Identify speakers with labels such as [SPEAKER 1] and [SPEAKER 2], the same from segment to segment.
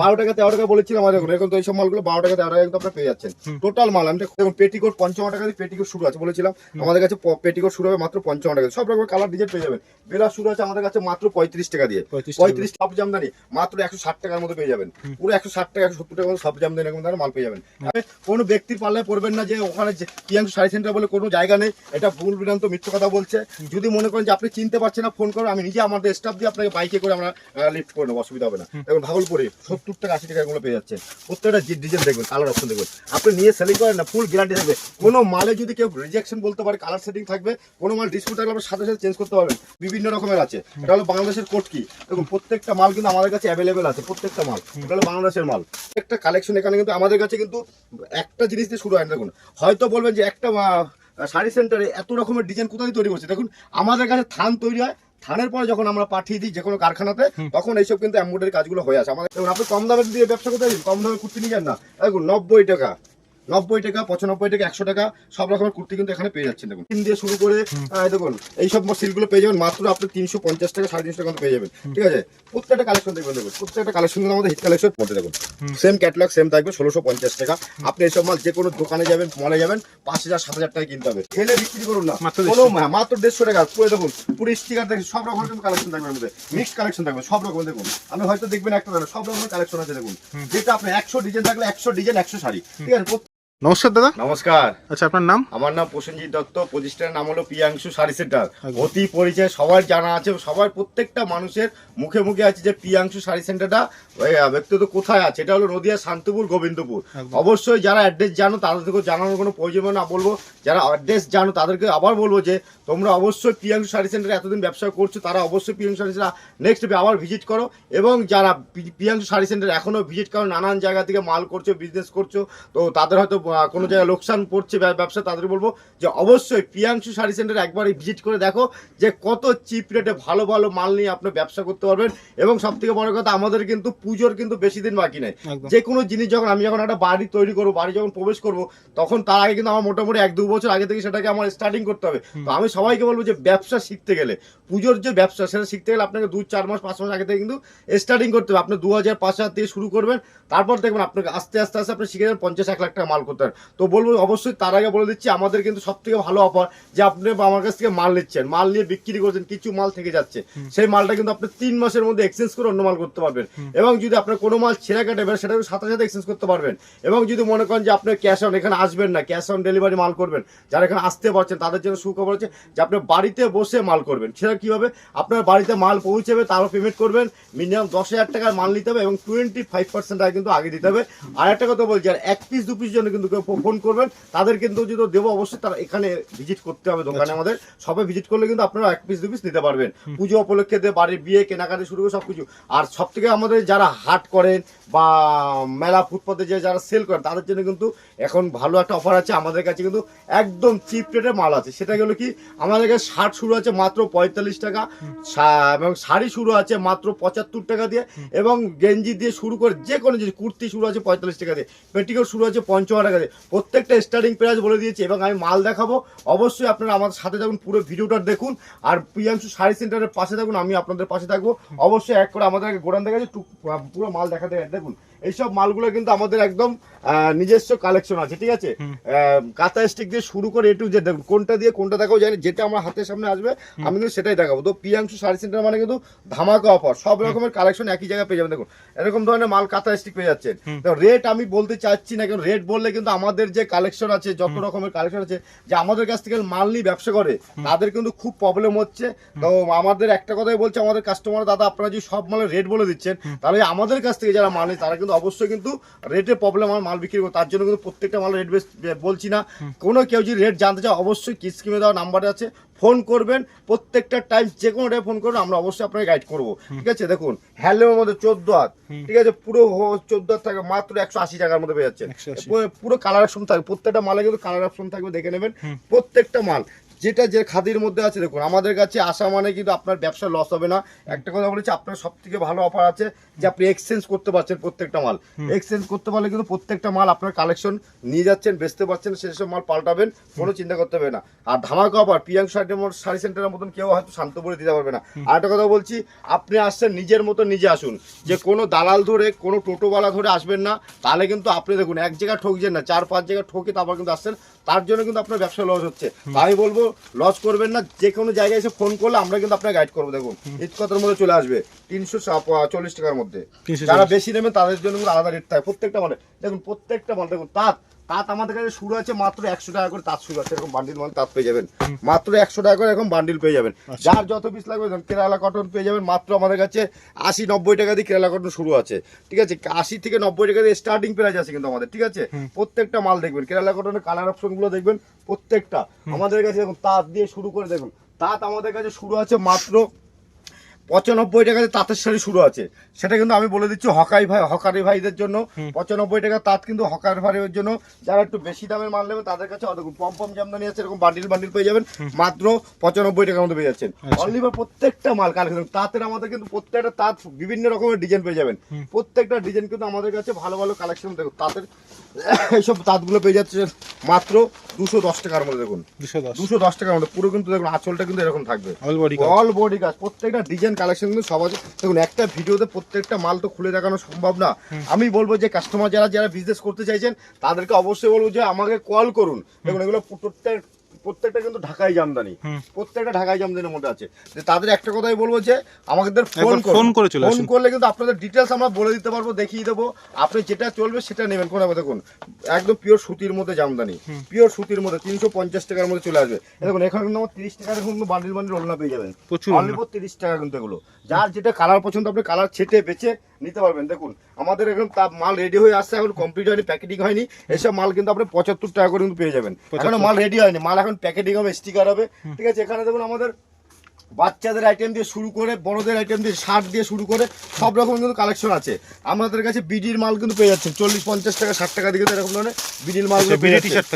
[SPEAKER 1] বারো টাকা তেরো টাকা বলেছিলাম আমাদের দেখুন এখন তো এইসব মালগুলো বারো টাকা তেরো টাকা কিন্তু আপনারা পেয়ে যাচ্ছেন। টোটাল মাল আমি দেখুন পেটিকোট পঞ্চান্ন টাকা দিয়ে পেটিকোট শুরু আছে বলেছিলাম। আমাদের কাছে পেটিকোট শুরু হবে মাত্র পঞ্চান্ন টাকা সব রকমের কালার ডিজাইন পেয়ে যাবেন। বেলা শুরু আছে আমাদের কাছে মাত্র পঁয়ত্রিশ টাকা দিয়ে। পঁয়ত্রিশ সব জামদানি মাত্র একশো ষাট টাকার মধ্যে পেয়ে যাবেন। পুরো একশো ষাট টাকা একশো সত্তর টাকার মতো সব জামদানি এরকম মাল পেয়ে যাবেন। কোনো ব্যক্তির পাল্লায় পড়বেন না যে ওখানে যে পিয়াংশু শাড়ি সেন্টার বলে কোনো জায়গা নেই। এটা ভুল বিভ্রান্ত মিথ্যে কথা বলছে। যদি মনে করেন যে আপনি চিনতে পারছেন না ফোন করুন। আমি নিজে আমাদের স্টাফ দিয়ে আপনাকে বাইকে করে আমরা লিফট করে নেব অসুবিধা হবে না। দেখুন ভাগলপুরে সত্তর টাকা, আশি টাকা এগুলো পেয়ে যাচ্ছেন। প্রত্যেকটা ডিজাইন দেখবেন কালার অপশন দেখবেন। আপনি নিয়ে সেলিং করেন না ফুল গ্যারান্টি থাকবে। কোনো মালে যদি কেউ রিজেকশন বলতে পারে কালার সেটিং থাকবে, কোনো মাল ডিসপুট থাকলে আপনার সাথে সাথে চেঞ্জ করতে পারবেন। বিভিন্ন রকমের আছে। এটা হলো বাংলাদেশের কোট কি? দেখুন, প্রত্যেকটা মাল কিন্তু আমাদের কাছে অ্যাভেলেবেল আছে, প্রত্যেকটা মাল। এটা হলো বাংলাদেশের মাল। একটা কালেকশন এখানে কিন্তু আমাদের কাছে কিন্তু একটা জিনিস দিয়ে শুরু হয় দেখুন। হয়তো বলবেন যে একটা শাড়ি সেন্টারে এত রকমের ডিজাইন কোথায় তৈরি করছে? দেখুন, আমাদের কাছে থান তৈরি হয় থানের পরে যখন আমরা পাঠিয়ে দিই যে কোনো কারখানাতে তখন এইসব কিন্তু এমব্রয়ডারি কাজগুলো হয়ে আছে আমাদের আপনি কম দামে দিয়ে ব্যবসা করতে কম দামে কুর্তি নিয়ে যান না। দেখুন নব্বই টাকা। নব্বই টাকা পঁচানব্বই টাকা একশো টাকা সব রকমের কুর্তি কিন্তু এখানে পেয়ে যাচ্ছেন দেখুন। তিন দিয়ে শুরু করে দেখুন এইসব সিলগুলো পেয়ে যাবেন মাত্র আপনি তিনশো পঞ্চাশ টাকা সাড়ে তিনশো টাকা পেয়ে যাবেন। ঠিক আছে? প্রত্যেকটা কালেকশন দেখবেন দেখুন প্রত্যেকটা কালেকশন কিন্তু আমাদের হিট কালেকশন মধ্যে দেখুন। সেম ক্যাটলগ সেম থাকবে ষোলোশো পঞ্চাশ টাকা। আপনি এইসব মাল যে কোনো দোকানে যাবেন মলে যাবেন পাঁচ হাজার সাত হাজার টাকা কিনতে হবে। খেলে বিক্রি করুন না।
[SPEAKER 2] মাত্র
[SPEAKER 1] কোনো মাত্র দেড়শো টাকা পুরো দেখুন পুরো স্টিকার দেখুন সব রকমের কিন্তু কালেকশন থাকবে আমাদের। মিক্সড কালেকশন থাকবে সব রকম দেখুন। আপনি হয়তো দেখবেন একটা সব রকমের কালেকশন আছে দেখুন। যেটা আপনি একশো ডিজাইন থাকলে একশো ডিজাইন একশো শাড়ি। ঠিক আছে?
[SPEAKER 2] নমস্কার দাদা।
[SPEAKER 1] নমস্কার।
[SPEAKER 2] আচ্ছা আপনার নাম?
[SPEAKER 1] আমার নাম প্রসেনজিৎ দত্ত প্রতিষ্ঠানের নাম হলো প্রিয়াংশু শাড়ি সেন্টার অতি পরিচয় সবার জানা আছে সবার প্রত্যেকটা মানুষের মুখে মুখে আছে যে প্রিয়াংশু শাড়ি সেন্টারটা ব্যক্তিগত কোথায় আছে? এটা হলো নদিয়া শান্তিপুর গোবিন্দপুর। অবশ্যই যারা অ্যাড্রেস জানো তাদেরকে জানানোর কোনো প্রয়োজন না বলব। যারা অ্যাড্রেস জানো তাদেরকে আবার বলব যে তোমরা অবশ্যই প্রিয়াংশু শাড়ি সেন্টারে এতদিন ব্যবসা করছ তারা অবশ্যই প্রিয়াংশু শাড়ি সেন্টার নেক্সট আবার ভিজিট করো। এবং যারা পি- প্রিয়াংশু শাড়ি সেন্টার এখনও ভিজিট করো নানান জায়গা থেকে মাল করছ বিজনেস করছ তো তাদের হয়তো কোনো জায়গায় লোকসান পড়ছে ব্যবসা তাদের বলব যে অবশ্যই প্রিয়াংশু শাড়ি সেন্টার একবার ভিজিট করে দেখো যে কত চিপ রেটে ভালো ভালো মাল নিয়ে আপনি ব্যবসা করতে পারবেন। এবং সব থেকে বড় কথা আমাদের কিন্তু পুজোর কিন্তু বেশি দিন বাকি নেই। যে কোনো জিনিস যখন আমি যখন একটা বাড়ি তৈরি করব বাড়ি যখন প্রবেশ করব তখন তার আগে কিন্তু আমার মোটামুটি এক দু বছর আগে থেকে সেটাকে আমার স্টার্টিং করতে হবে। তো আমি সবাইকে বলব যে ব্যবসা শিখতে গেলে পুজোর যে ব্যবসা সেটা শিখতে গেলে আপনাকে দু চার মাস পাঁচ মাস আগে থেকে কিন্তু স্টার্টিং করতে হবে। আপনি দু হাজার পাঁচ হাজার থেকে শুরু করবেন তারপর দেখবেন আপনাকে আস্তে আস্তে আস্তে আপনি শিখে যাবেন পঞ্চাশ এক লাখ টাকা মাল করতে পারেন। তো বলব অবশ্যই তার আগে বলে দিচ্ছি আমাদের কিন্তু সব থেকে ভালো অফার যে আপনি আমার কাছ থেকে মাল নিচ্ছেন মাল নিয়ে বিক্রি করছেন কিছু মাল থেকে যাচ্ছে সেই মালটা কিন্তু আপনি তিন মাসের মধ্যে এক্সচেঞ্জ করে অন্য মাল করতে পারবেন। এবং যদি আপনার কোনো মাল ছেঁড়া কাটে সেটা সাথে সাথে এক্সচেঞ্জ করতে পারবেন। এবং যদি মনে করেন যে আপনি ক্যাশ অন এখানে আসবেন না ক্যাশ অন ডেলিভারি মাল করবেন যারা এখানে আসতে পারছেন তাদের জন্য সুখবর হচ্ছে যে আপনি বাড়িতে বসে মাল করবেন। সেটা কীভাবে? আপনার বাড়িতে মাল পৌঁছবে তারও পেমেন্ট করবেন মিনিমাম দশ হাজার টাকার মাল নিতে হবে এবং টোয়েন্টি ফাইভ পার্সেন্ট কিন্তু আগে দিতে হবে। আর একটা কথা বলছি আর এক পিস দু পিস জন্য কিন্তু কেউ ফোন করবেন তাদের কিন্তু যদি দেবো অবশ্যই তারা এখানে ভিজিট করতে হবে দোকানে আমাদের। সবে ভিজিট করলে কিন্তু আপনারা এক পিস দু পিস নিতে পারবেন। পুজো উপলক্ষে দিয়ে বাড়ির বিয়ে কেনাকাটি শুরু করে সব কিছু আর সব থেকে আমাদের যারা হাট করেন বা মেলা ফুটপাতে যে যারা সেল করেন, তাদের জন্য কিন্তু এখন ভালো একটা অফার আছে। আমাদের কাছে কিন্তু একদম চিপ রেটে মাল আছে। সেটা গেলো কি, আমাদের কাছে শার্ট শুরু আছে মাত্র পঁয়তাল্লিশ টাকা। এবং শাড়ি শুরু আছে মাত্র পঁচাত্তর টাকা দিয়ে। এবং গেঞ্জি দিয়ে শুরু করে যে কোনো জিনিস, কুর্তি শুরু আছে পঁয়তাল্লিশ টাকা দিয়ে। পেটিকোট শুরু আছে পঞ্চান্ন টাকা দিয়ে। প্রত্যেকটা স্টার্টিং প্রাইস বলে দিয়েছি। এবং আমি মাল দেখাবো। অবশ্যই আপনারা আমাদের সাথে থাকুন, পুরো ভিডিওটা দেখুন। আর প্রিয়াংশু শাড়ি সেন্টারের পাশে থাকুন, আমি আপনাদের পাশে থাকব। অবশ্যই এক করে আমাদের গোডান দেখা পুরো মাল দেখাতে দেখুন এইসব মালগুলো কিন্তু আমাদের একদম নিজস্ব কালেকশন আছে ঠিক আছে? কাঁথা স্টিক দিয়ে শুরু করে একটু যে কোনটা দিয়ে কোনটা দেখাও জানি যেটা আমার হাতের সামনে আসবে আমি কিন্তু সেটাই দেখাবো। তো প্রিয়াংশু শাড়ি সেন্টার মানে কিন্তু ধামাকা অফার সব রকমের কালেকশন একই জায়গায় পেয়ে যাবেন দেখুন। এরকম ধরনের মাল কাঁথা স্টিক পেয়ে যাচ্ছেন। রেট আমি বলতে চাচ্ছি না কারণ রেট বললে কিন্তু আমাদের যে কালেকশন আছে যত রকমের কালেকশন আছে যে আমাদের কাছ থেকে মাল নিয়ে ব্যবসা করে তাদের কিন্তু খুব প্রবলেম হচ্ছে। তো আমাদের একটা কথাই বলছে আমাদের কাস্টমার দাদা আপনারা যদি সব মালের রেট বলে দিচ্ছেন তাহলে আমাদের কাছ থেকে যারা মাল নেয় তারা কিন্তু অবশ্যই কিন্তু রেটের প্রবলেম আমার মাল বিক্রি করব। তার জন্য কিন্তু প্রত্যেকটা মাল রেট বেশ বলছি না। কোনো কেউ যদি রেট জানতে চায় অবশ্যই কি স্কিমে দেওয়া নাম্বার আছে। ফোন করবেন প্রত্যেকটা টাইম যে কোনো টাইম ফোন করবেন আমরা অবশ্যই আপনাকে গাইড করব। ঠিক আছে? দেখুন হ্যান্ডলুমের মধ্যে চোদ্দ হাত। ঠিক আছে? পুরো চোদ্দ হাত থাকে মাত্র একশো আশি টাকার মধ্যে পেয়ে যাচ্ছেন
[SPEAKER 2] 180
[SPEAKER 1] পুরো- পুরো কালার অপশন থাকবে প্রত্যেকটা মালে কিন্তু কালার অপশন থাকবে দেখে নেবেন। প্রত্যেকটা মাল। যেটা যে খাদির মধ্যে আছে দেখুন আমাদের কাছে আসা মানে কিন্তু আপনার ব্যবসা লস হবে না। একটা কথা বলেছি আপনার সব থেকে ভালো অফার আছে যে আপনি এক্সচেঞ্জ করতে পারছেন প্রত্যেকটা মাল। এক্সচেঞ্জ করতে পারলে কিন্তু প্রত্যেকটা মাল আপনার কালেকশন নিয়ে যাচ্ছেন বেচতে পারছেন সেসব মাল পাল্টাবেন কোনো চিন্তা করতে হবে না। আর ধামাকা অফার পিয়াং শাড়ি সেন্টারের মতন কেউ হয়তো শান্ত করে দিতে পারবে না। আর একটা কথা বলছি আপনি আসছেন নিজের মতো নিজে আসুন। যে কোনো দালাল ধরে কোনো টোটোওয়ালা ধরে আসবেন না তাহলে কিন্তু আপনি দেখুন এক জায়গায় ঠকছেন না চার পাঁচ জায়গায় ঠকে তারপর কিন্তু আসছেন তার জন্য কিন্তু আপনার ব্যবসা লস হচ্ছে। তাই আমি বলব লস করবেন না যে কোনো জায়গায় এসে ফোন করলে আমরা কিন্তু আপনাকে গাইড করব। দেখুন কথার মধ্যে চলে আসবে তিনশো চল্লিশ টাকার মধ্যে। যারা বেশি নেবেন তাদের জন্য আলাদা রেট থাকে। প্রত্যেকটা মালে দেখুন প্রত্যেকটা মাল দেখুন তাঁত তাঁত আমাদের কাছে শুরু আছে মাত্র একশো টাকা করে তাঁত শুরু আছে এরকম বান্ডিল মানে তাঁত পেয়ে যাবেন। মাত্র একশো টাকা করে এরকম বান্ডিল পেয়ে যাবেন।
[SPEAKER 2] আচ্ছা।
[SPEAKER 1] যার যত পিস লাগবে কেরালা কটন পেয়ে যাবেন মাত্র আমাদের কাছে আশি নব্বই টাকা দিয়ে কেরালা কটন শুরু আছে। ঠিক আছে? আশি থেকে নব্বই টাকা দিয়ে স্টার্টিং প্রাইস আছে কিন্তু আমাদের ঠিক আছে? প্রত্যেকটা মাল দেখবেন কেরালা কটনের কালার অপশনগুলো দেখবেন প্রত্যেকটা। আমাদের কাছে দেখুন তাঁত দিয়ে শুরু করে দেখুন। তাঁত আমাদের কাছে শুরু আছে মাত্র পঁচানব্বই টাকাতে তাঁতের শাড়ি শুরু আছে। সেটা কিন্তু আমি বলে দিচ্ছি হকাই ভাই হকারি ভাইদের জন্য। পঁচানব্বই টাকা তাঁত কিন্তু হকার ভাইয়ের জন্য। যারা একটু বেশি দামের মাল নেবে তাদের কাছে দেখুন পম পম জামদানি আছে এরকম বান্ডিল বান্ডিল পেয়ে যাবেন। মাত্র পঁচানব্বই টাকার মধ্যে পেয়ে যাচ্ছেন।
[SPEAKER 2] আচ্ছা।
[SPEAKER 1] অনলি প্রত্যেকটা মাল কালেকশন। তাঁতের আমাদের কিন্তু প্রত্যেকটা তাঁত বিভিন্ন রকমের ডিজাইন পেয়ে যাবেন। প্রত্যেকটা ডিজাইন কিন্তু আমাদের কাছে ভালো ভালো কালেকশন। দেখুন তাঁতের এইসব তাঁতগুলো পেয়ে যাচ্ছে মাত্র দুশো দশ টাকার মধ্যে দেখুন।
[SPEAKER 2] দুশো দশ।
[SPEAKER 1] দুশো দশ টাকার মধ্যে। পুরো কিন্তু দেখুন আঁচলটা কিন্তু এরকম থাকবে।
[SPEAKER 2] অল বডি
[SPEAKER 1] অল বডি কাজ প্রত্যেকটা ডিজাইন কালেকশন কিন্তু সব আছে। দেখুন, একটা ভিডিওতে প্রত্যেকটা মাল তো খুলে দেখানো সম্ভব না। আমি বলব যে কাস্টমার যারা যারা বিজনেস করতে চাইছেন, তাদেরকে অবশ্যই বলব যে, আমাকে কল করুন। দেখুন, এগুলো প্রত্যেক প্রত্যেকটা কিন্তু ঢাকাই জামদানি। প্রত্যেকটা ঢাকাই জামদানির মধ্যে আছে। যে তাদের একটা কথাই বলব যে আমাদের ফোন
[SPEAKER 2] phone করে চলে
[SPEAKER 1] ফোন করলে কিন্তু আপনাদের ডিটেলস আমরা বলে দিতে পারব দেখিয়ে দেবো। আপনি যেটা চলবে সেটা নেবেন। কোন দেখুন একদম পিওর সুতির মধ্যে জামদানি। পিওর সুতির মধ্যে তিনশো পঞ্চাশ টাকার মধ্যে চলে আসবে। দেখুন এখানে কিন্তু আমার তিরিশ টাকা দেখুন বান্ডিল বান্ডিল ওলনা পেয়ে যাবেন।
[SPEAKER 2] প্রচুর
[SPEAKER 1] তিরিশ টাকা কিন্তু এগুলো। যার যেটা কালার পছন্দ আপনি কালার ছেটে বেছে নিতে পারবেন। দেখুন আমাদের এখন তাপ মাল রেডি হয়ে আসছে এখন কমপ্লিট হয়নি প্যাকেটিং হয়নি। এসব মাল কিন্তু আপনি পঁচাত্তর টাকা করে কিন্তু পেয়ে যাবেন। এখনও মাল রেডি হয়নি মাল এখন প্যাকেটিং হবে স্টিকার হবে। ঠিক আছে এখানে দেখুন আমাদের বাচ্চাদের আইটেম দিয়ে শুরু করে বড়দের আইটেম দিয়ে শার্ট দিয়ে শুরু করে সব রকম কিন্তু কালেকশন আছে। আমাদের কাছে বিডির মাল কিন্তু পেয়ে যাচ্ছেন। চল্লিশ পঞ্চাশ টাকা ষাট টাকা দিকে এরকম ধরনের বিডির মাল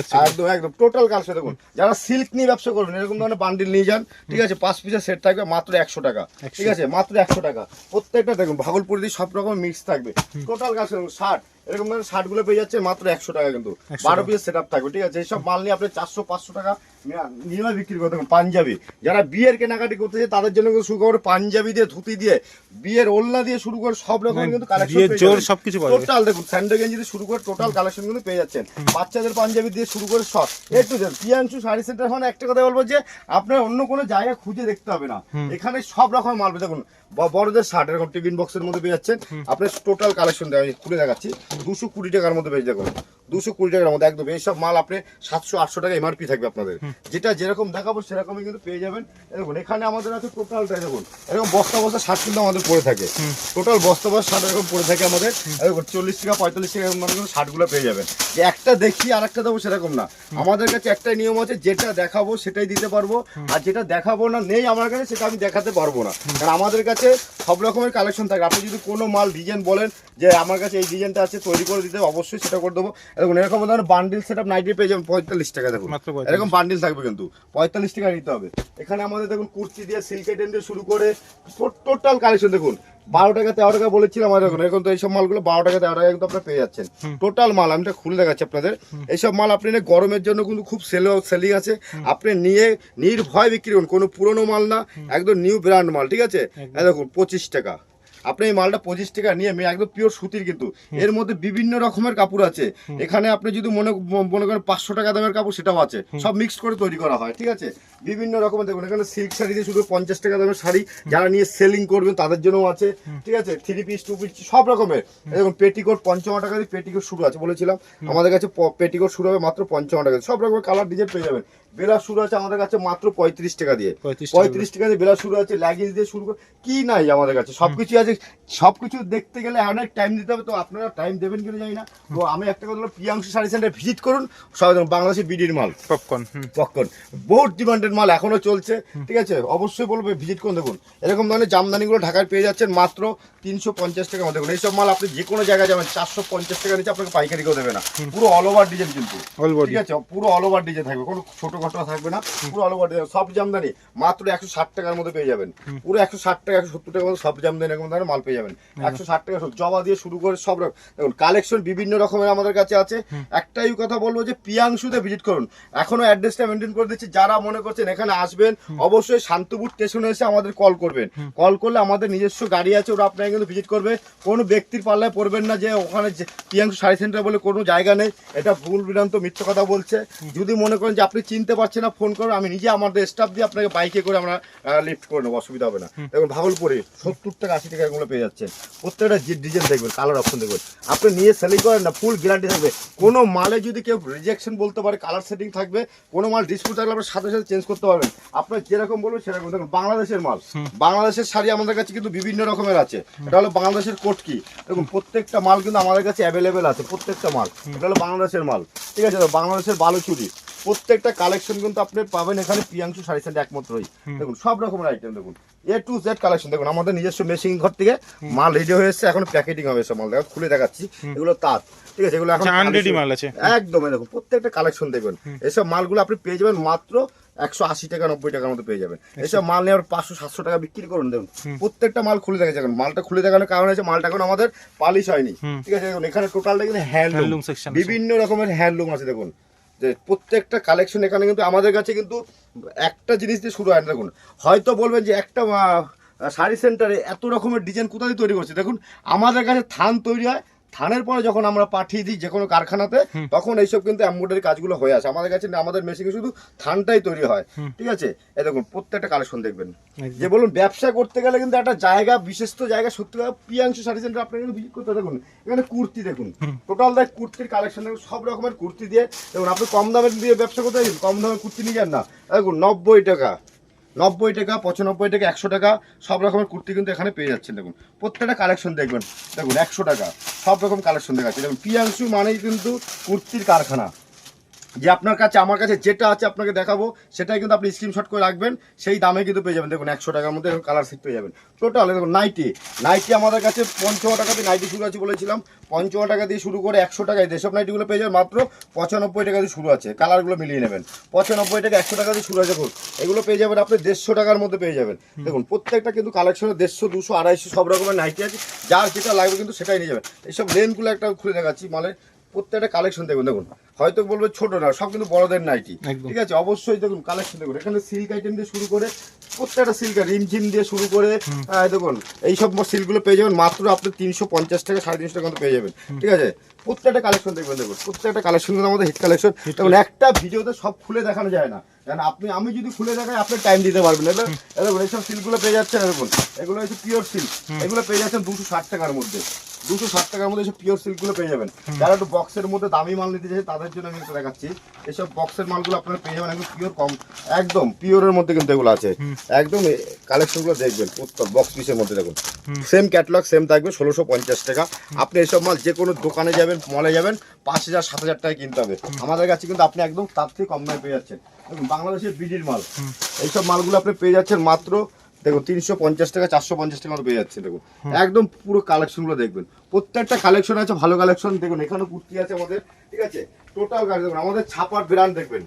[SPEAKER 2] আচ্ছা,
[SPEAKER 1] একদম একদম টোটাল কালেকশন দেখুন। যারা সিল্ক নিয়ে ব্যবসা করবেন এরকম ধরনের বান্ডিল নিয়ে যান ঠিক আছে? পাঁচ পিসের সেট থাকবে মাত্র একশো টাকা ঠিক আছে? মাত্র একশো টাকা। প্রত্যেকটা দেখুন ভাগলপুর দিয়ে সব রকম মিক্স থাকবে। টোটাল কালেকশন শার্ট এরকম ধরনের শার্টগুলো পেয়ে যাচ্ছে মাত্র একশো টাকা কিন্তু। বারো পিসের সেট থাকবে ঠিক আছে? এইসব মাল নিয়ে আপনি চারশো পাঁচশো টাকা নিয়ে বিক্রি করতে পাঞ্জাবি। যারা বিয়ের কেনাকাটি করতে চায় তাদের জন্য কিন্তু শুরু করে পাঞ্জাবি দিয়ে ধুতি দিয়ে বিয়ের ওলনা দিয়ে শুরু করে সব রকম
[SPEAKER 2] মানে
[SPEAKER 1] কিন্তু কালেকশন
[SPEAKER 2] সবকিছু
[SPEAKER 1] টোটাল দেখুন স্যান্ডো গেঞ্জি দিয়ে শুরু করে টোটাল কালেকশন কিন্তু পেয়ে যাচ্ছেন। বাচ্চাদের পাঞ্জাবি দিয়ে শুরু করে সব A to Z Priyanshu Saree centre মানে একটা কথা বলব যে আপনার অন্য কোনো জায়গা খুঁজে দেখতে হবে না। এখানে সব রকম মাল দেখুন বড়দের শার্ট এরকম টিফিন বক্সের মধ্যে পেয়ে যাচ্ছেন। আপনার টোটাল কালেকশন দেওয়া খুলে দেখাচ্ছি। দুশো কুড়ি টাকার মধ্যে পেয়ে দেখুন দুশো কুড়ি টাকার মধ্যে একদম এইসব মাল আপনি সাতশো আটশো টাকা এমআরপি থাকবে আপনাদের। যেটা যেরকম দেখাবো সেরকমই কিন্তু পেয়ে যাবেন। দেখুন এখানে আমাদের আছে টোটালটাই দেখুন এরকম বস্তা বস্তা শার্ট কিন্তু আমাদের পড়ে থাকে। টোটাল বস্তা বস্তা শার্ট এরকম পড়ে থাকে আমাদের। চল্লিশ টাকা পঁয়তাল্লিশ টাকা মানে কিন্তু শার্টগুলো পেয়ে যাবেন। যে একটা দেখি আর একটা দেবো সেরকম না। আমাদের কাছে একটাই নিয়ম আছে যেটা দেখাবো সেটাই দিতে পারব। আর যেটা দেখাবো না নেই আমার কাছে সেটা আমি দেখাতে পারব না। কারণ আমাদের কাছে সব রকমের কালেকশন থাকে। আপনি যদি কোনো মাল ডিজাইন বলেন যে আমার কাছে এই ডিজাইনটা আছে তৈরি করে দিতে অবশ্যই সেটা করে দেবো। দেখুন এরকম ধরনের বান্ডিল সেট আপ নাইটি পেয়ে যাবেন পঁয়তাল্লিশ টাকা দেখুন। এরকম বান্ডিল থাকবে কিন্তু। পঁয়তাল্লিশ টাকা নিতে হবে। এখানে আমাদের দেখুন কুর্তি দিয়ে সিল্ক আইটেম দিয়ে শুরু করে টোটাল কালেকশন দেখুন। বারো টাকা তেরো টাকা বলেছিলাম আর দেখুন এখন তো এইসব মালগুলো বারো টাকা তেরো টাকা কিন্তু আপনারা পেয়ে যাচ্ছেন। টোটাল মাল আমি খুলে দেখাচ্ছি আপনাদের। এইসব মাল আপনি গরমের জন্য কিন্তু খুব সেল সেলিং আছে। আপনি নিয়ে নির্ভয় বিক্রি করুন। কোনো পুরনো মাল না একদম নিউ ব্র্যান্ড মাল ঠিক আছে? দেখুন পঁচিশ টাকা। আপনি এই মালটা পঁচিশ টাকা নিয়ে আমি একদম পিওর সুতির কিন্তু। এর মধ্যে বিভিন্ন রকমের কাপড় আছে। এখানে আপনি যদি মনে মনে করেন পাঁচশো টাকা দামের কাপড় সেটাও আছে। সব মিক্সড করে তৈরি করা হয় ঠিক আছে? বিভিন্ন রকমের দেখুন এখানে সিল্ক শাড়ি দিয়ে শুধু পঞ্চাশ টাকা দামের শাড়ি। যারা নিয়ে সেলিং করবেন তাদের জন্যও আছে ঠিক আছে? থ্রি পিস টু পিস সব রকমের। দেখুন পেটিকোট পঞ্চান্ন টাকা দিয়ে পেটিকোট শুরু আছে বলেছিলাম। আমাদের কাছে পেটিকোট শুরু হবে মাত্র পঞ্চান্ন টাকা সব রকমের কালার ডিজাইন পেয়ে যাবেন। বেলা শুরু আছে আমাদের কাছে মাত্র পঁয়ত্রিশ টাকা দিয়ে। পঁয়ত্রিশ টাকা দিয়ে বেলা শুরু আছে লাগেজ দিয়ে শুরু করে কি নাই আমাদের কাছে? সবকিছু আছে সবকিছু দেখতে গেলে অনেক টাইম দিতে হবে তো আপনারা টাইম দেবেন কিনা জানি না। তো আমি একটা কথা বলব প্রিয়াংশু শাড়ি সেন্টার ভিজিট করুন দেখুন বাংলাদেশের বিডির মাল।
[SPEAKER 2] পপকর্ন
[SPEAKER 1] পপকর্ন বহুত ডিমান্ডেড মাল এখনও চলছে ঠিক আছে? অবশ্যই বলব ভিজিট করুন দেখুন। এরকম ধরনের জামদানিগুলো ঢাকায় পেয়ে যাচ্ছেন মাত্র তিনশো পঞ্চাশ টাকা মধ্যে। দেখুন এইসব মাল আপনি যে কোনো জায়গায় যাবেন চারশো পঞ্চাশ টাকা নিচে আপনাকে পাইকারি কেউ দেবে না। পুরো অল ওভার ডিজাইন কিন্তু। ঠিক আছে? পুরো অল ওভার ডিজাইন থাকবে। কোনো ছোট ফাটা থাকবে না পুরো অল ওভার সব জামদানি মাত্র একশো ষাট টাকার মধ্যে পেয়ে যাবেন। পুরো একশো ষাট টাকা একশো সত্তর টাকার মধ্যে সব জামদানি এরকম ধরনের মাল পেয়ে যাবেন। একশো ষাট টাকা জবা দিয়ে শুরু করে সব রকম। দেখুন কালেকশন বিভিন্ন রকমের আমাদের কাছে আছে। একটাই কথা বলব যে পিয়াংশুতে ভিজিট করুন। এখনও অ্যাড্রেসটা মেনটেন করে দিচ্ছি। যারা মনে করছেন এখানে আসবেন অবশ্যই শান্তপুর স্টেশনে এসে আমাদের কল করবেন। কল করলে আমাদের নিজস্ব গাড়ি আছে ওরা আপনাকে কিন্তু ভিজিট করবে। কোনো ব্যক্তির পাল্লায় পড়বেন না যে ওখানে যে পিয়াংশু শাড়ি সেন্টার বলে কোনো জায়গা নেই। এটা ভুল বিরান্ত মিথ্যে কথা বলছে। যদি মনে করেন যে আপনি চিনতে পারছেন না ফোন করুন আমি নিজে আমাদের স্টাফ দিয়ে আপনাকে বাইকে করে আমরা লিফট করে নেব অসুবিধা হবে না। দেখুন ভাগলপুরে সত্তর টাকা আশি টাকা এগুলো পেয়ে যাচ্ছেন প্রত্যেকটা ডিজাইন দেখবেন কালার অপশন দেখবেন। আপনি নিয়ে সেলিং করেন না ফুল গ্যারান্টি থাকবে। কোনো মালে যদি কেউ রিজেকশন বলতে পারে কালার সেটিং থাকবে কোনো মাল ডিসপুট থাকলে আপনার সাথে সাথে চেঞ্জ করতে পারবেন। আপনার যেরকম বলবেন সেরকম। দেখুন বাংলাদেশের মাল। বাংলাদেশের শাড়ি আমাদের কাছে কিন্তু বিভিন্ন রকমের আছে। এটা হলো বাংলাদেশের কোট কি? দেখুন প্রত্যেকটা মাল কিন্তু আমাদের কাছে অ্যাভেলেবেল আছে প্রত্যেকটা মাল। এটা হলো বাংলাদেশের মাল। ঠিক আছে বাংলাদেশের বালুচুরি। প্রত্যেকটা কালেকশন কিন্তু আপনি পাবেন এখানে প্রিয়াংশু শাড়ি সেন্টার একমাত্রই। দেখুন সব রকমের আইটেম দেখুন। এ টু জেড কালেকশন দেখুন আমাদের নিজস্ব মেশিন ঘর থেকে মাল রেডি হয়েছে এখন প্যাকেটিং হবে সব মাল। দেখো খুলে দেখাচ্ছি এগুলো তাঁত। ঠিক আছে এগুলো এখন
[SPEAKER 2] আচ্ছা আনরেডি মাল আছে।
[SPEAKER 1] একদম দেখুন প্রত্যেকটা কালেকশন দেখবেন। এসব মালগুলো আপনি পেয়ে যাবেন মাত্র একশো আশি টাকা নব্বই টাকার মধ্যে পেয়ে যাবেন। এসব মাল নিয়ে পাঁচশো সাতশো টাকা বিক্রি করুন দেখুন। প্রত্যেকটা মাল খুলে দেখা যাবেন। মালটা খুলে দেখানোর কারণ হচ্ছে মালটা এখন আমাদের পালিশ হয়নি। ঠিক আছে দেখুন এখানে টোটালটা কিন্তু হ্যান্ডলুম বিভিন্ন রকমের হ্যান্ডলুম আছে দেখুন। যে প্রত্যেকটা কালেকশন এখানে কিন্তু আমাদের কাছে কিন্তু একটা জিনিস দিয়ে শুরু হয়। না দেখুন, হয়তো বলবেন যে একটা শাড়ি সেন্টারে এত রকমের ডিজাইন কোথায় তৈরি করছে? দেখুন, আমাদের কাছে থান তৈরি হয় থানের পরে যখন আমরা পাঠিয়ে দিই যে কোনো কারখানাতে তখন এইসব কিন্তু এমব্রয়ডারি কাজগুলো হয়ে আসে। আমাদের কাছে আমাদের মেশিনে শুধু থানটাই তৈরি হয়। ঠিক আছে? এই দেখুন প্রত্যেকটা কালেকশন দেখবেন। যে বলুন ব্যবসা করতে গেলে কিন্তু একটা জায়গা বিশেষত জায়গা সত্যি পিয়াংশু শাড়ি সেন্টার আপনাকে কিন্তু ভিজিট করতে দেখুন এখানে কুর্তি দেখুন। টোটাল দেখ কুর্তির কালেকশন দেখুন সব রকমের কুর্তি দিয়ে দেখুন আপনি কম দামে দিয়ে ব্যবসা করতে কম দামে কুর্তি নিয়ে যান না। দেখুন নব্বই টাকা। নব্বই টাকা, পঁচানব্বই টাকা, একশো টাকা, সব রকমের কুর্তি কিন্তু এখানে পেয়ে যাচ্ছেন, দেখুন। প্রত্যেকটা কালেকশন দেখবেন। দেখুন, একশো টাকা, সব রকম কালেকশন দেখাচ্ছে। দেখুন পিয়াংশু মানেই কিন্তু কুর্তির কারখানা। যে আপনার কাছে আমার কাছে যেটা আছে আপনাকে দেখাবো সেটাই কিন্তু আপনি স্ক্রিনশট করে রাখবেন সেই দামে কিন্তু পেয়ে যাবেন। দেখুন একশো টাকার মধ্যে কালার সেট পেয়ে যাবেন। টোটাল দেখুন নাইটি নাইটি আমাদের কাছে পঞ্চান্ন টাকা দিয়ে নাইটি শুরু আছে বলেছিলাম। পঞ্চান্ন টাকা দিয়ে শুরু করে একশো টাকায় যেসব নাইটিগুলো পেয়ে যাবেন। মাত্র পঁচানব্বই টাকা দিয়ে শুরু আছে। কালারগুলো মিলিয়ে নেবেন। পঁচানব্বই টাকা একশো টাকা দিয়ে শুরু আছে। দেখুন এগুলো পেয়ে যাবেন আপনি দেড়শো টাকার মধ্যে পেয়ে যাবেন। দেখুন প্রত্যেকটা কিন্তু কালেকশনে দেড়শো দুশো আড়াইশো সব রকমের নাইটি আছে। যার যেটা লাগবে কিন্তু সেটাই নিয়ে যাবেন। এইসব লেনগুলো একটা খুলে দেখাচ্ছি মালের প্রত্যেকটা কালেকশন দেখুন দেখুন। হয়তো বলবে ছোট না সব কিন্তু বড়দের নাইটি। ঠিক আছে? অবশ্যই দেখুন কালেকশন দেখুন। এখানে সিল্ক আইটেম দিয়ে শুরু করে প্রত্যেকটা সিল্ক রিমঝিম দিয়ে শুরু করে দেখুন এই সব সিল্কগুলো পেয়ে যাবেন মাত্র আপনি তিনশো পঞ্চাশ টাকা সাড়ে তিনশো টাকা পেয়ে যাবেন। ঠিক আছে? প্রত্যেকটা কালেকশন দেখবেন দেখুন। প্রত্যেকটা কালেকশন কিন্তু আমাদের হিট কালেকশন দেখুন একটা ভিডিওতে সব খুলে দেখানো যায় না। কারণ আপনি আমি যদি খুলে দেখাই আপনি টাইম দিতে পারবেন দেখুন এইসব সিল্কগুলো পেয়ে যাচ্ছেন দেখুন। এগুলো হচ্ছে পিওর সিল্ক এগুলো পেয়ে যাচ্ছেন দুশো ষাট টাকার মধ্যে। দুশো ষাট টাকার মধ্যে এসব পিওর সিল্কগুলো পেয়ে যাবেন। যারা একটু বক্সের মধ্যে দামি মাল নিতে চাই তাদের জন্য আমি দেখাচ্ছি। এসব বক্সের মালগুলো আপনারা পেয়ে যাবেন একদম পিওর কম একদম পিওরের মধ্যে কিন্তু এগুলো আছে। একদম কালেকশনগুলো দেখবেন প্রত্যেক বক্স পিসের মধ্যে দেখুন। সেম ক্যাটলগ সেম থাকবে ষোলোশো পঞ্চাশ টাকা। আপনি এসব মাল যে কোনো দোকানে যাবেন মলে যাবেন পাঁচ হাজার সাত হাজার টাকায় কিনতে হবে। আমাদের কাছে কিন্তু আপনি একদম তার থেকে কম দামে পেয়ে যাচ্ছেন। দেখুন বাংলাদেশের বিডির মাল। এইসব মালগুলো আপনি পেয়ে যাচ্ছেন মাত্র দেখুন তিনশো পঞ্চাশ টাকা চারশো পঞ্চাশ টাকা পেয়ে যাচ্ছে দেখো। একদম পুরো কালেকশনগুলো দেখবেন। প্রত্যেকটা কালেকশন আছে ভালো কালেকশন দেখুন এখানে কুর্তি আছে আমাদের ঠিক আছে? টোটাল আমাদের ছাপার ব্র্যান্ড দেখবেন।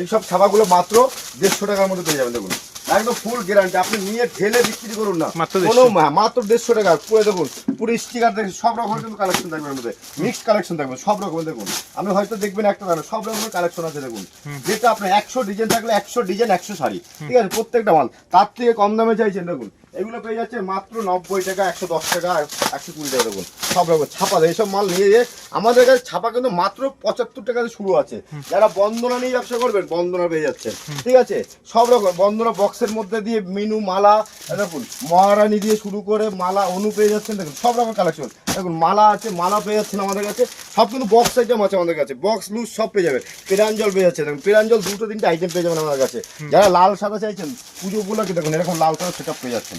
[SPEAKER 1] এইসব ছাপাগুলো মাত্র দেড়শো টাকার মধ্যে পেয়ে যাবেন দেখুন। একদম ফুল গ্যারান্টি আপনি নিয়ে ঢেলে বিক্রি করুন না।
[SPEAKER 2] মাত্র
[SPEAKER 1] কোনো মাত্র দেড়শো টাকা। পুরো দেখুন পুরো স্টিকার দেখুন সব রকমের কিন্তু কালেকশন থাকবে মধ্যে। মিক্সড কালেকশন থাকবে সব রকমের দেখুন। আপনি হয়তো দেখবেন একটা না সব রকমের কালেকশন আছে দেখুন। যেটা আপনার একশো ডিজাইন থাকলে একশো ডিজাইন একশো শাড়ি। ঠিক আছে প্রত্যেকটা মাল। তার থেকে কম দামে চাইছেন দেখুন। এগুলো পেয়ে যাচ্ছে মাত্র নব্বই টাকা একশো দশ টাকা একশো কুড়ি টাকা দেখুন। সব রকম ছাপা দেয়। এইসব মাল নিয়ে যেয়ে আমাদের কাছে ছাপা কিন্তু মাত্র পঁচাত্তর টাকা দিয়ে শুরু আছে। যারা বন্দনা নিয়ে ব্যবসা করবেন বন্দনা পেয়ে যাচ্ছে। ঠিক আছে? সব রকম বন্দনা বক্সের মধ্যে দিয়ে মিনু মালা দেখুন মহারানী দিয়ে শুরু করে মালা অনু পেয়ে যাচ্ছেন দেখুন সব রকম কালেকশন দেখুন মালা আছে মালা পেয়ে যাচ্ছেন আমাদের কাছে। সব কিন্তু বক্স আইটেম আছে আমাদের কাছে। বক্স লুজ সব পেয়ে যাবেন। পেরাঞ্জল পেয়ে যাচ্ছে দেখুন পেরাঞ্জল দুটো তিনটে আইটেম পেয়ে যাবেন আমাদের কাছে। যারা লাল সাদা চাইছেন পুজো উপলক্ষে দেখুন এরকম লাল সাদা সেট পেয়ে যাচ্ছেন।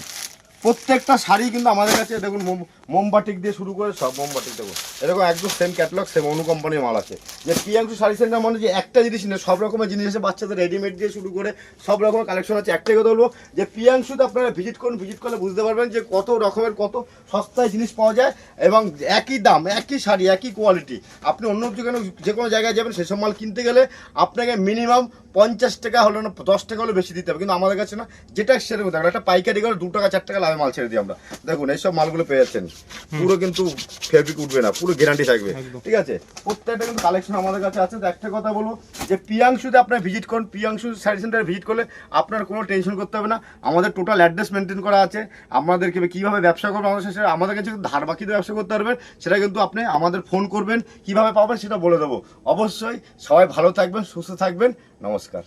[SPEAKER 1] প্রত্যেকটা শাড়ি কিন্তু আমাদের কাছে, দেখুন, মোম মোমবাটিক দিয়ে শুরু করে সব মোমবাটিক দেখুন। এরকম একদম সেম ক্যাটালগ সেম অনু কোম্পানির মাল আছে। যে প্রিয়াংশু শাড়ি সেন্টার মানে যে একটা জিনিস নেই, সব রকমের জিনিস আছে, বাচ্চাদের রেডিমেড দিয়ে শুরু করে সব রকমের কালেকশন আছে। একটাই কথা বলব যে প্রিয়াংশুতে আপনারা ভিজিট করুন ভিজিট করলে বুঝতে পারবেন যে কত রকমের, কত সস্তায় জিনিস পাওয়া যায় এবং একই দাম, একই শাড়ি, একই কোয়ালিটি আপনি অন্য যে কোনো জায়গায় যাবেন, সেসব মাল কিনতে গেলে আপনাকে মিনিমাম পঞ্চাশ টাকা হলে না দশ টাকা হলে বেশি দিতে হবে। কিন্তু আমাদের কাছে না যেটা সেরকম দেখুন একটা পাইকারি করে দু টাকা চার টাকা লাভে মাল ছেড়ে দিই আমরা। দেখুন এইসব মালগুলো পেয়ে যাচ্ছেন। পুরো কিন্তু ফেব্রিক উঠবে না পুরো গ্যারান্টি থাকবে। ঠিক আছে? প্রত্যেকটা কিন্তু কালেকশন আমাদের কাছে আছে। তো একটা কথা বলব যে পিয়াংশুতে আপনার ভিজিট করুন। পিয়াংশু শাড়ি সেন্টারে ভিজিট করলে আপনার কোনো টেনশন করতে হবে না। আমাদের টোটাল অ্যাড্রেস মেনটেন করা আছে। আমাদের কি- কীভাবে ব্যবসা করবেন আমাদের সাথে আমাদের কাছে কিন্তু ধার বাকিতে ব্যবসা করতে পারবেন। সেটা কিন্তু আপনি আমাদের ফোন করবেন কীভাবে পাবেন সেটা বলে দেবো। অবশ্যই সবাই ভালো থাকবেন সুস্থ থাকবেন। নমস্কার